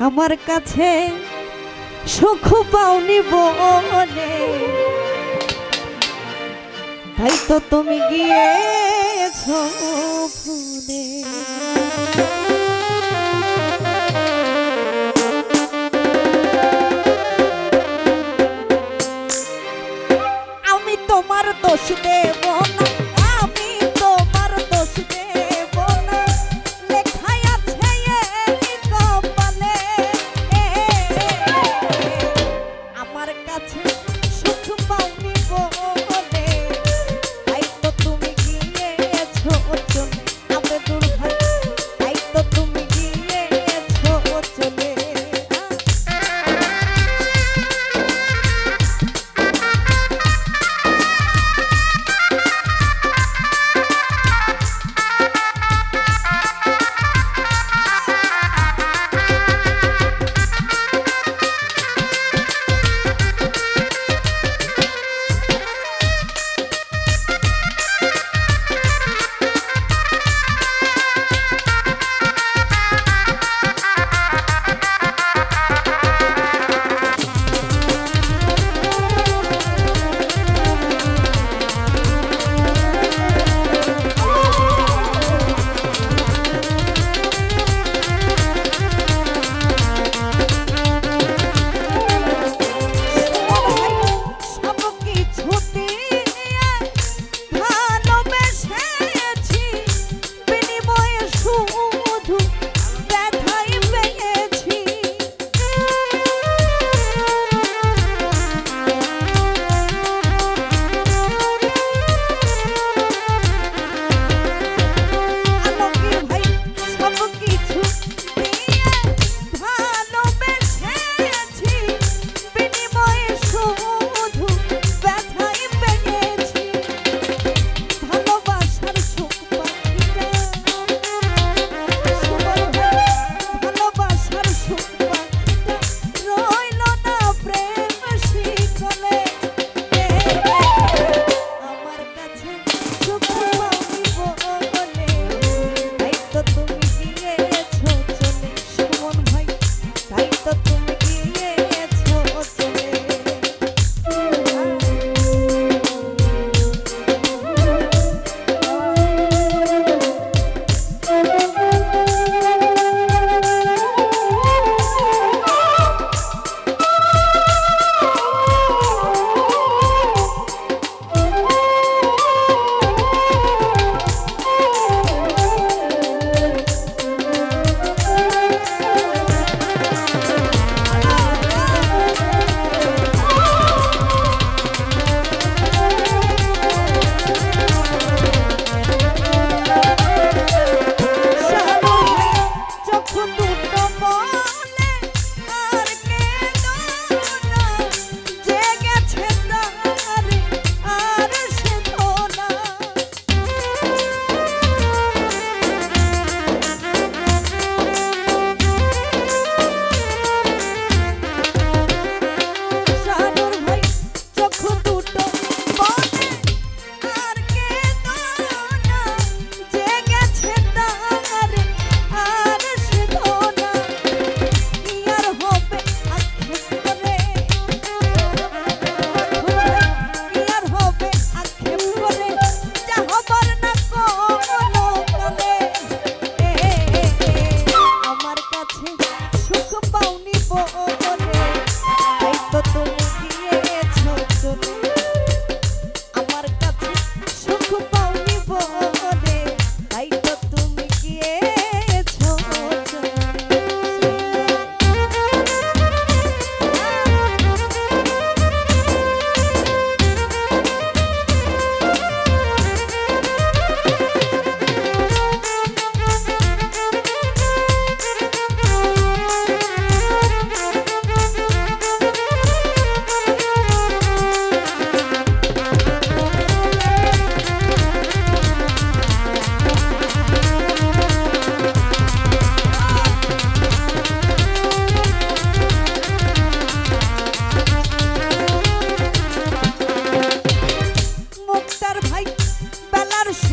আমার কাছে সুখ পাওনি বলে তাই তো তুমি গিয়েছো আমি তোমার দোষ দেব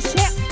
সে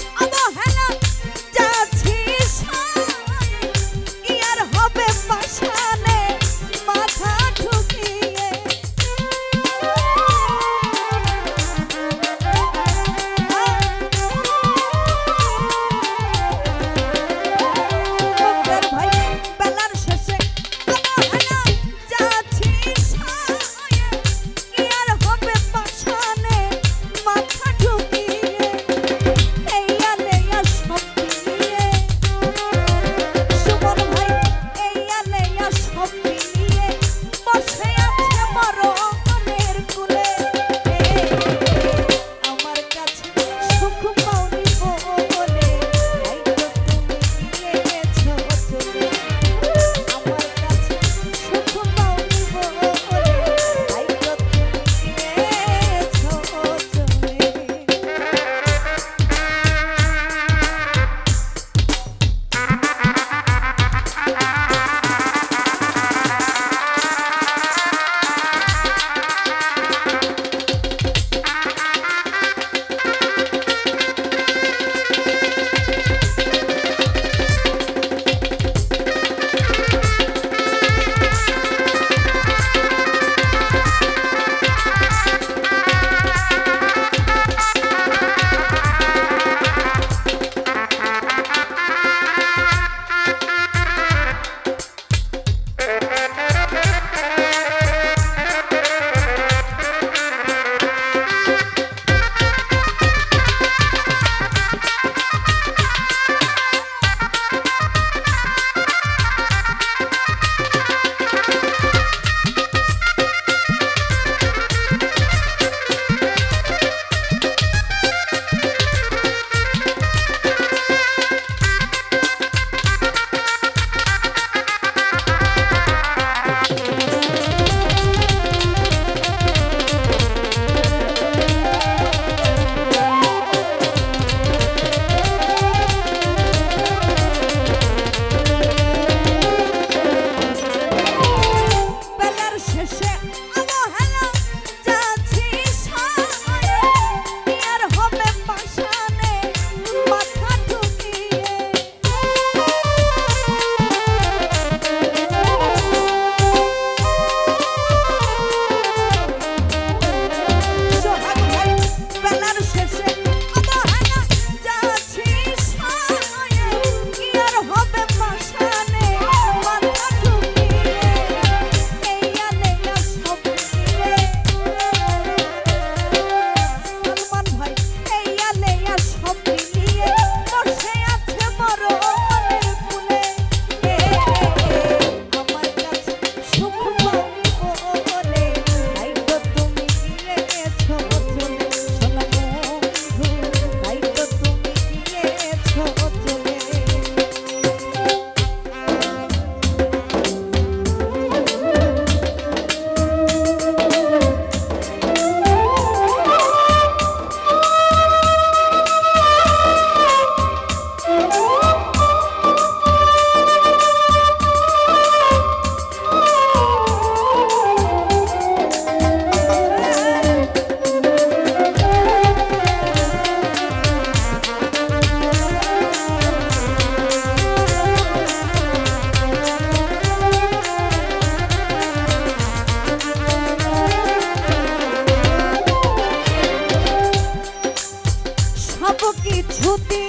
discutir.